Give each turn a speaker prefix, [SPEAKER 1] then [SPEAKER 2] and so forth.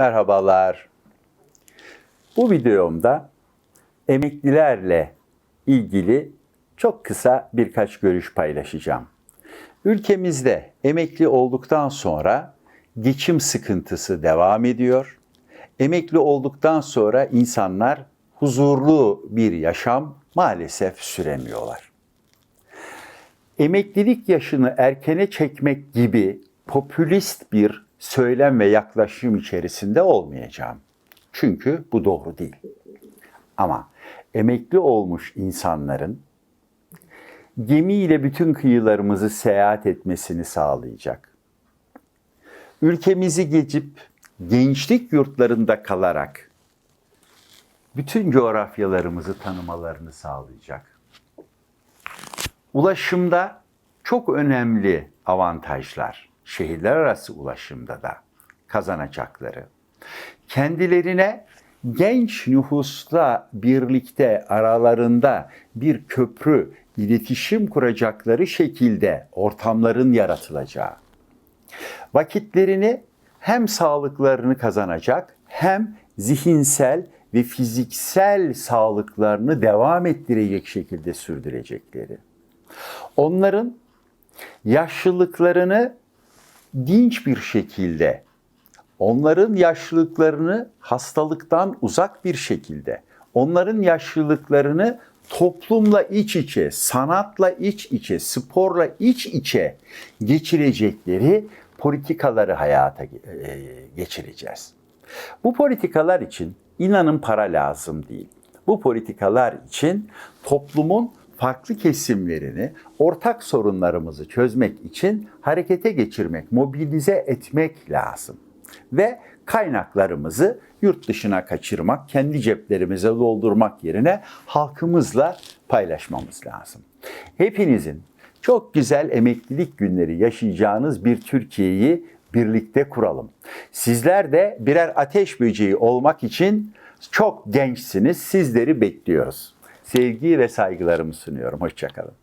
[SPEAKER 1] Merhabalar. Bu videomda emeklilerle ilgili çok kısa birkaç görüş paylaşacağım. Ülkemizde emekli olduktan sonra geçim sıkıntısı devam ediyor. Emekli olduktan sonra insanlar huzurlu bir yaşam maalesef süremiyorlar emeklilik yaşını erkene çekmek gibi popülist bir söylem ve yaklaşım içerisinde olmayacağım. Çünkü bu doğru değil. Ama emekli olmuş insanların gemiyle bütün kıyılarımızı seyahat etmesini sağlayacak. Ülkemizi geçip gençlik yurtlarında kalarak bütün coğrafyalarımızı tanımalarını sağlayacak Ulaşımda çok önemli avantajlar, şehirler arası ulaşımda da kazanacakları. Kendilerine genç nüfusla birlikte aralarında bir köprü, iletişim kuracakları şekilde ortamların yaratılacağı. Vakitlerini hem sağlıklarını kazanacak hem zihinsel ve fiziksel sağlıklarını devam ettirecek şekilde sürdürecekleri onların yaşlılıklarını dinç bir şekilde, onların yaşlılıklarını hastalıktan uzak bir şekilde, onların yaşlılıklarını toplumla iç içe, sanatla iç içe, sporla iç içe geçirecekleri politikaları hayata e, geçireceğiz. Bu politikalar için inanın para lazım değil. Bu politikalar için toplumun farklı kesimlerini ortak sorunlarımızı çözmek için harekete geçirmek, mobilize etmek lazım. Ve kaynaklarımızı yurt dışına kaçırmak, kendi ceplerimize doldurmak yerine halkımızla paylaşmamız lazım. Hepinizin çok güzel emeklilik günleri yaşayacağınız bir Türkiye'yi birlikte kuralım. Sizler de birer ateş böceği olmak için çok gençsiniz. Sizleri bekliyoruz sevgi ve saygılarımı sunuyorum. Hoşçakalın.